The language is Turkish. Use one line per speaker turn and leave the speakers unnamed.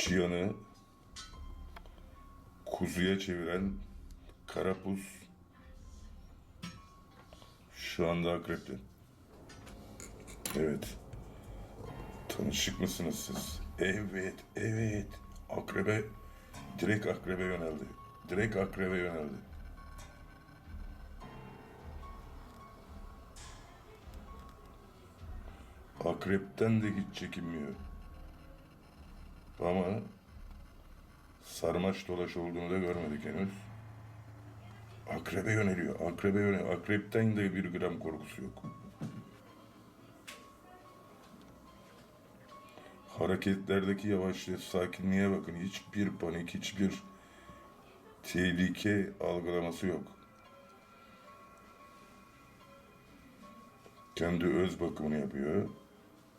Çıyanı kuzuya çeviren karapuz şu anda akrepte. Evet. Tanışık mısınız siz? Evet, evet. Akrebe, direkt akrebe yöneldi. Direkt akrebe yöneldi. Akrepten de hiç çekinmiyor. Ama sarmaş dolaş olduğunu da görmedik henüz. Akrebe yöneliyor. Akrebe yöneliyor. Akrepten de bir gram korkusu yok. Hareketlerdeki yavaşlık, sakinliğe bakın. Hiçbir panik, hiçbir tehlike algılaması yok. Kendi öz bakımını yapıyor.